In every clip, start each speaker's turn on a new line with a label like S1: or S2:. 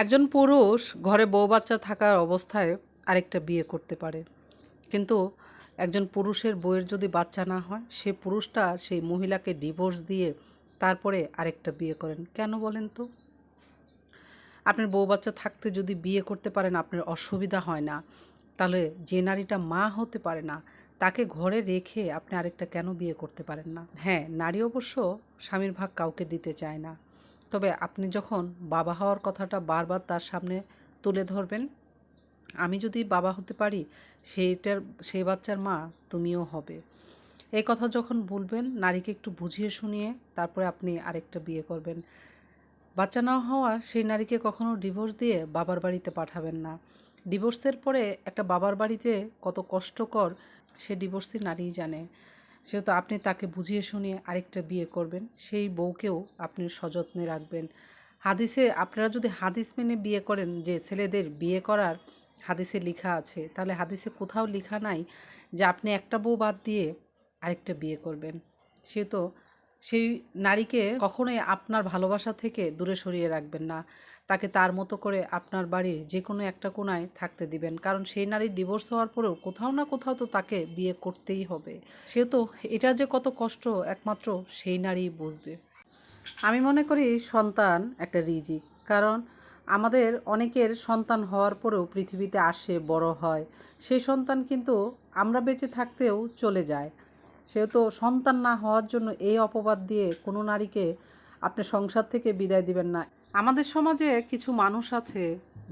S1: একজন পুরুষ ঘরে বউ বাচ্চা থাকার অবস্থায় আরেকটা বিয়ে করতে পারে। কিন্তু একজন পুরুষের বউয়ের যদি বাচ্চা না হয়, সে পুরুষটা সেই মহিলাকে ডিভোর্স দিয়ে তারপরে আরেকটা বিয়ে করেন। কেন বলেন তো? আপনার বউ বাচ্চা থাকতে যদি বিয়ে করতে পারেন, আপনার অসুবিধা হয় না। তাহলে যে নারীটা মা হতে পারে না, তাকে ঘরে রেখে আপনি আরেকটা কেন বিয়ে করতে পারেন না? হ্যাঁ নারী অবশ্য স্বামীর ভাগ কাউকে দিতে চায় না। তবে আপনি যখন বাবা হওয়ার কথাটা বারবার তার সামনে তুলে ধরবেন, আমি যদি বাবা হতে পারি, সেইটার, সেই বাচ্চার মা তুমিও হবে। এই কথা যখন বলবেন, নারীকে একটু বুঝিয়ে শুনিয়ে তারপরে আপনি আরেকটা বিয়ে করবেন। বাচ্চা না হওয়া সেই নারীকে কখনো ডিভোর্স দিয়ে বাবার বাড়িতে পাঠাবেন না। ডিভোর্সের পরে একটা বাবার বাড়িতে কত কষ্টকর সে ডিভোর্সি নারীই জানে। সেহেতু আপনি তাকে বুঝিয়ে শুনিয়ে আরেকটা বিয়ে করবেন। সেই বউকেও আপনি সযত্নে রাখবেন। হাদিসে আপনারা যদি হাদিস মেনে বিয়ে করেন যে ছেলেদের বিয়ে করার হাদিসে লেখা আছে, তাহলে হাদিসে কোথাও লেখা নাই যে আপনি একটা বউ বাদ দিয়ে আরেকটা বিয়ে করবেন। সে তো সেই নারীকে কখনোই আপনার ভালোবাসা থেকে দূরে সরিয়ে রাখবেন না। তাকে তার মতো করে আপনার বাড়ির যে কোনো একটা কোনায় থাকতে দিবেন। কারণ সেই নারীর ডিভোর্স হওয়ার পরেও কোথাও না কোথাও তো তাকে বিয়ে করতেই হবে। সে তো এটা যে কত কষ্ট একমাত্র সেই নারীই বুঝবে। আমি মনে করি সন্তান একটা রিজিক কারণ আমাদের অনেকের সন্তান হওয়ার পরেও পৃথিবীতে আসে বড় হয়। সেই সন্তান কিন্তু আমরা বেঁচে থাকতেও চলে যায়। সেহেতু সন্তান না হওয়ার জন্য এই অপবাদ দিয়ে কোনো নারীকে আপনি সংসার থেকে বিদায় দিবেন না। আমাদের সমাজে কিছু মানুষ আছে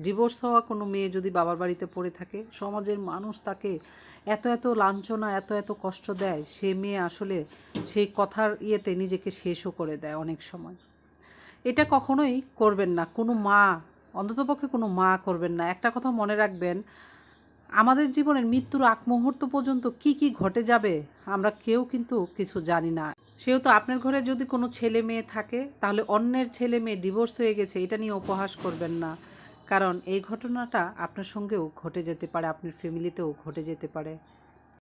S1: ডিভোর্স হওয়া কোনো মেয়ে যদি বাবার বাড়িতে পড়ে থাকে, সমাজের মানুষ তাকে এত এত লাঞ্ছনা, এত এত কষ্ট দেয়, সে মেয়ে আসলে সেই কথার ইয়েতে নিজেকে শেষও করে দেয় অনেক সময়। এটা কখনোই করবেন না, কোনো মা, অন্ততপক্ষে কোনো মা করবেন না। একটা কথা মনে রাখবেন আমাদের জীবনের মৃত্যুর আগ মুহূর্ত পর্যন্ত কি কি ঘটে যাবে, আমরা কেউ কিন্তু কিছু জানি না। সেও তো আপনার ঘরে যদি কোনো ছেলে মেয়ে থাকে, তাহলে অন্যের ছেলে মেয়ে ডিভোর্স হয়ে গেছে, এটা নিয়ে উপহাস করবেন না। কারণ এই ঘটনাটা আপনার সঙ্গেও ঘটে যেতে পারে, আপনার ফ্যামিলিতেও ঘটে যেতে পারে।